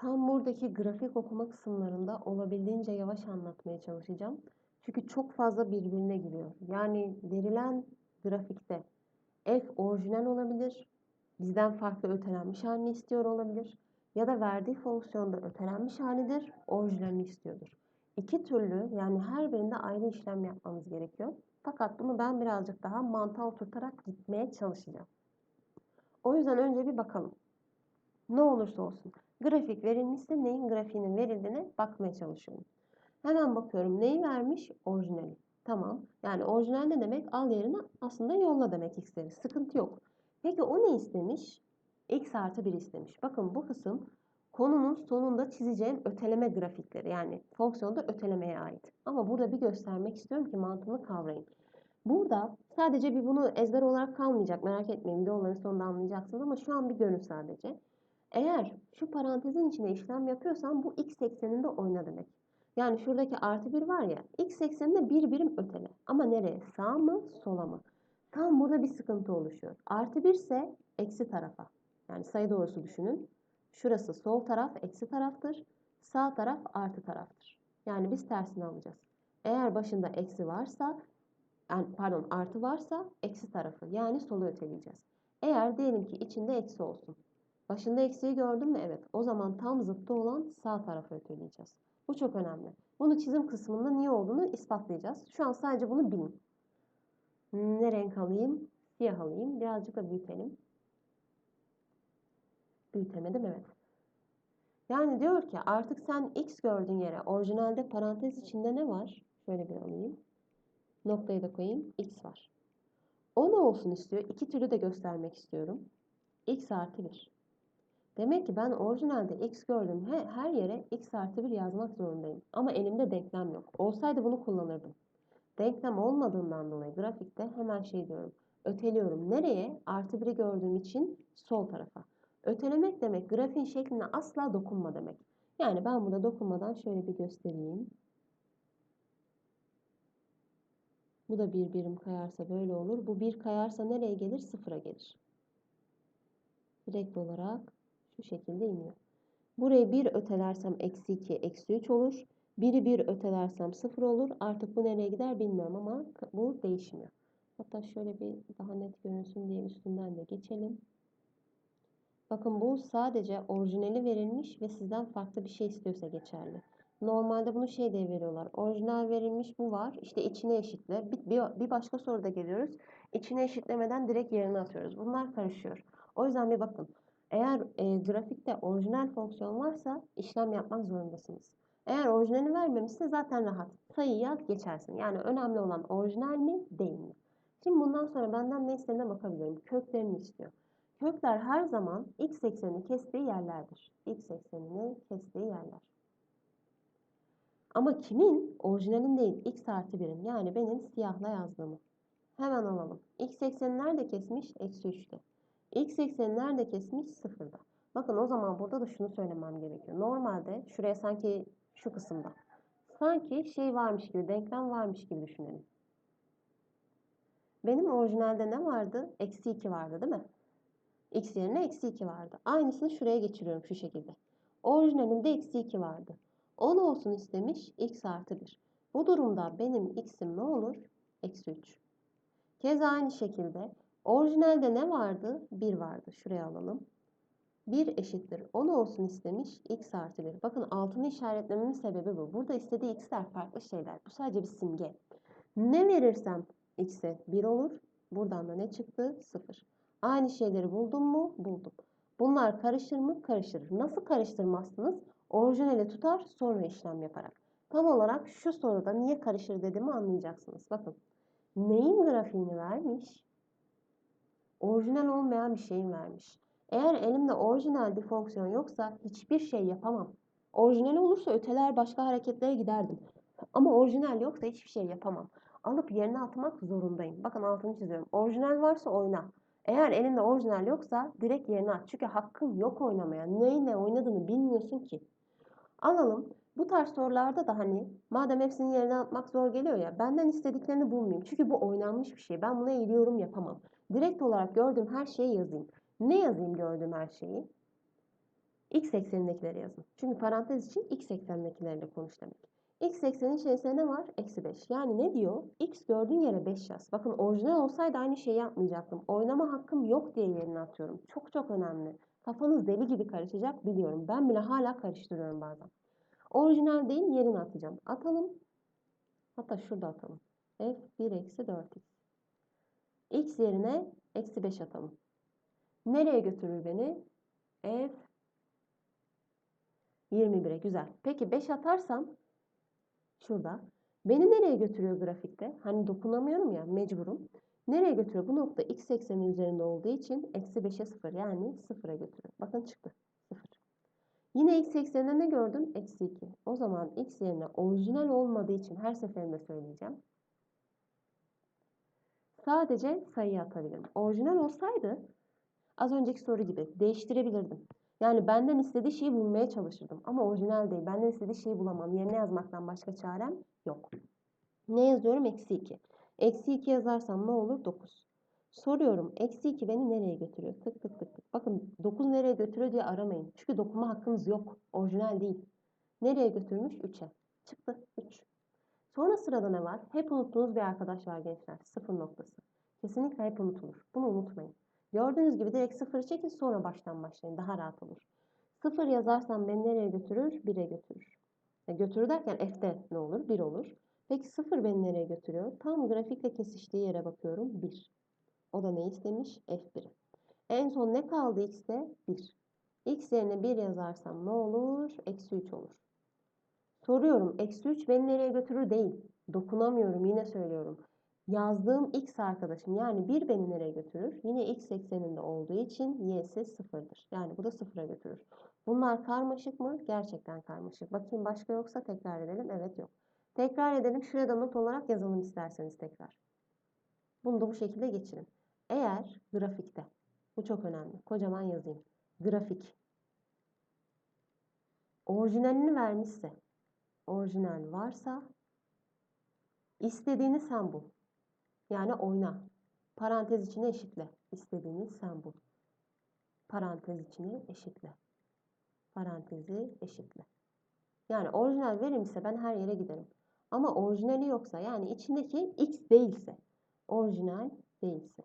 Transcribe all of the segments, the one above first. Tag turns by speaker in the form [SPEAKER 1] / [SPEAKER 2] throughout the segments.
[SPEAKER 1] Tam buradaki grafik okuma kısımlarında olabildiğince yavaş anlatmaya çalışacağım. Çünkü çok fazla birbirine giriyor. Yani verilen grafikte f orijinal olabilir, bizden farklı ötelenmiş halini istiyor olabilir ya da verdiği fonksiyonda ötelenmiş halidir, orijinalini istiyordur. İki türlü yani her birinde ayrı işlem yapmamız gerekiyor. Fakat bunu ben birazcık daha mantığa oturtarak gitmeye çalışacağım. O yüzden önce bir bakalım. Ne olursa olsun. Grafik verilmişse neyin grafiğinin verildiğine bakmaya çalışıyorum. Hemen bakıyorum. Neyi vermiş? Orijinali. Tamam. Yani orijinal ne demek? Al yerine aslında yolla demek x'leri. Sıkıntı yok. Peki o ne istemiş? x artı 1 istemiş. Bakın bu kısım konunun sonunda çizeceğim öteleme grafikleri. Yani fonksiyonda ötelemeye ait. Ama burada bir göstermek istiyorum ki mantığını kavrayın. Burada sadece bir bunu ezber olarak kalmayacak. Merak etmeyin videoların sonunda anlayacaksınız ama şu an bir görün sadece. Eğer şu parantezin içine işlem yapıyorsam bu x ekseninde oyna demek. Yani şuradaki artı 1 var ya x ekseninde bir birim ötele. Ama nereye? Sağ mı? Sola mı? Tam burada bir sıkıntı oluşuyor. Artı 1 ise eksi tarafa. Yani sayı doğrusu düşünün. Şurası sol taraf eksi taraftır. Sağ taraf artı taraftır. Yani biz tersini alacağız. Eğer başında eksi varsa pardon artı varsa eksi tarafı yani solu öteleyeceğiz. Eğer diyelim ki içinde eksi olsun. Başında eksiği gördün mü? Evet. O zaman tam zıttı olan sağ tarafı öteleyeceğiz. Bu çok önemli. Bunu çizim kısmında niye olduğunu ispatlayacağız. Şu an sadece bunu bilin. Ne renk alayım? Siyah alayım. Birazcık da büyütelim. Büyütemedim evet. Yani diyor ki artık sen x gördüğün yere orijinalde parantez içinde ne var? Şöyle bir alayım. Noktayı da koyayım. x var. O ne olsun istiyor? İki türlü de göstermek istiyorum. x artı 1. Demek ki ben orijinalde x gördüm her yere x artı 1 yazmak zorundayım. Ama elimde denklem yok. Olsaydı bunu kullanırdım. Denklem olmadığından dolayı grafikte hemen şey diyorum. Öteliyorum. Nereye? Artı 1'i gördüğüm için sol tarafa. Ötelemek demek grafiğin şekline asla dokunma demek. Yani ben burada dokunmadan şöyle bir göstereyim. Bu da bir birim kayarsa böyle olur. Bu bir kayarsa nereye gelir? Sıfıra gelir. Direkt olarak şu şekilde iniyor. Burayı 1 ötelersem eksi 2, eksi 3 olur. 1'i 1 ötelersem 0 olur. Artık bu nereye gider bilmiyorum ama bu değişmiyor. Hatta şöyle bir daha net görünsün diye üstünden de geçelim. Bakın bu sadece orijinali verilmiş ve sizden farklı bir şey istiyorsa geçerli. Normalde bunu şey diye veriyorlar. Orijinal verilmiş bu var. İşte içine eşitle. Bir, bir, başka soruda geliyoruz. İçine eşitlemeden direkt yerine atıyoruz. Bunlar karışıyor. O yüzden bir bakın. Eğer e, grafikte orijinal fonksiyon varsa işlem yapmak zorundasınız. Eğer orijinali vermemişse zaten rahat. Sayı yaz geçersin. Yani önemli olan orijinal mi değil mi? Şimdi bundan sonra benden ne istediğine bakabilirim. Köklerini istiyor. Kökler her zaman x eksenini kestiği yerlerdir. x eksenini kestiği yerler. Ama kimin? Orijinalin değil. x artı 1'in. Yani benim siyahla yazdığımı. Hemen alalım. x ekseni nerede kesmiş? Eksi 3'te. X ekseni nerede kesmiş? Sıfırda. Bakın o zaman burada da şunu söylemem gerekiyor. Normalde şuraya sanki şu kısımda. Sanki şey varmış gibi, denklem varmış gibi düşünelim. Benim orijinalde ne vardı? Eksi 2 vardı değil mi? X yerine eksi 2 vardı. Aynısını şuraya geçiriyorum şu şekilde. Orijinalinde eksi 2 vardı. 10 olsun istemiş x artı 1. Bu durumda benim x'im ne olur? Eksi 3. Keza aynı şekilde Orijinalde ne vardı? 1 vardı. Şuraya alalım. 1 eşittir 10 olsun istemiş x artı 1. Bakın altını işaretlememin sebebi bu. Burada istediği x'ler farklı şeyler. Bu sadece bir simge. Ne verirsem x'e 1 olur. Buradan da ne çıktı? 0. Aynı şeyleri buldum mu? Buldum. Bunlar karışır mı? Karışır. Nasıl karıştırmazsınız? Orijinali tutar sonra işlem yaparak. Tam olarak şu soruda niye karışır dediğimi anlayacaksınız. Bakın. Neyin grafiğini vermiş? Orijinal olmayan bir şeyin vermiş. Eğer elimde orijinal bir fonksiyon yoksa hiçbir şey yapamam. Orijinal olursa öteler başka hareketlere giderdim. Ama orijinal yoksa hiçbir şey yapamam. Alıp yerine atmak zorundayım. Bakın altını çiziyorum. Orijinal varsa oyna. Eğer elinde orijinal yoksa direkt yerine at. Çünkü hakkın yok oynamaya. Neyi ne oynadığını bilmiyorsun ki. Alalım. Bu tarz sorularda da hani madem hepsini yerine atmak zor geliyor ya benden istediklerini bulmayayım. Çünkü bu oynanmış bir şey. Ben buna eğiliyorum yapamam. Direkt olarak gördüğüm her şeyi yazayım. Ne yazayım gördüğüm her şeyi? x eksenindekileri yazın. Çünkü parantez için x eksenindekilerle konuş demek. X eksenin içerisinde ne var? Eksi 5. Yani ne diyor? X gördüğün yere 5 yaz. Bakın orijinal olsaydı aynı şeyi yapmayacaktım. Oynama hakkım yok diye yerine atıyorum. Çok çok önemli. Kafanız deli gibi karışacak biliyorum. Ben bile hala karıştırıyorum bazen. Orijinal değil yerine atacağım. Atalım. Hatta şurada atalım. F1 eksi 4x. X yerine eksi 5 atalım. Nereye götürür beni? F 21'e güzel. Peki 5 atarsam şurada. Beni nereye götürüyor grafikte? Hani dokunamıyorum ya mecburum. Nereye götürüyor? Bu nokta x eksenin üzerinde olduğu için eksi 5'e 0 yani 0'a götürüyor. Bakın çıktı 0. Yine x ekseninde ne gördüm? Eksi 2. O zaman x yerine orijinal olmadığı için her seferinde söyleyeceğim. Sadece sayı atabilirim. Orijinal olsaydı az önceki soru gibi değiştirebilirdim. Yani benden istediği şeyi bulmaya çalışırdım. Ama orijinal değil. Benden istediği şeyi bulamam. Yerine yazmaktan başka çarem yok. Ne yazıyorum? Eksi 2. Eksi 2 yazarsam ne olur? 9. Soruyorum. Eksi 2 beni nereye götürüyor? Tık tık tık tık. Bakın 9 nereye götürüyor diye aramayın. Çünkü dokunma hakkınız yok. Orijinal değil. Nereye götürmüş? 3'e. Çıktı. 3. Sonra sırada ne var? Hep unuttuğunuz bir arkadaş var gençler. Sıfır noktası. Kesinlikle hep unutulur. Bunu unutmayın. Gördüğünüz gibi direkt sıfırı çekin sonra baştan başlayın. Daha rahat olur. Sıfır yazarsam beni nereye götürür? 1'e götürür. E götürür derken f'de ne olur? 1 olur. Peki sıfır beni nereye götürüyor? Tam grafikle kesiştiği yere bakıyorum. 1. O da ne istemiş? F1'i. En son ne kaldı x'te? 1. x yerine 1 yazarsam ne olur? Eksi 3 olur. Soruyorum. Eksi 3 beni nereye götürür? Değil. Dokunamıyorum. Yine söylüyorum. Yazdığım x arkadaşım yani 1 beni nereye götürür? Yine x ekseninde olduğu için y'si sıfırdır. Yani bu da sıfıra götürür. Bunlar karmaşık mı? Gerçekten karmaşık. Bakayım başka yoksa tekrar edelim. Evet yok. Tekrar edelim. Şuraya da not olarak yazalım isterseniz tekrar. Bunu da bu şekilde geçirin. Eğer grafikte, bu çok önemli. Kocaman yazayım. Grafik. Orijinalini vermişse, orijinal varsa istediğini sen bul. Yani oyna. Parantez içine eşitle. İstediğini sen bul. Parantez içine eşitle. Parantezi eşitle. Yani orijinal verilmişse ben her yere giderim. Ama orijinali yoksa yani içindeki x değilse, orijinal değilse.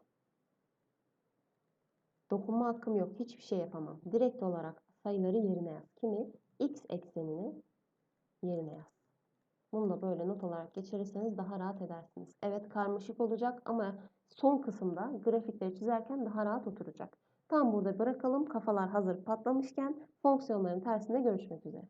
[SPEAKER 1] Dokunma hakkım yok. Hiçbir şey yapamam. Direkt olarak sayıları yerine yaz. Kimi? X eksenini yerine yaz. Bunu da böyle not olarak geçirirseniz daha rahat edersiniz. Evet karmaşık olacak ama son kısımda grafikleri çizerken daha rahat oturacak. Tam burada bırakalım. Kafalar hazır patlamışken fonksiyonların tersinde görüşmek üzere.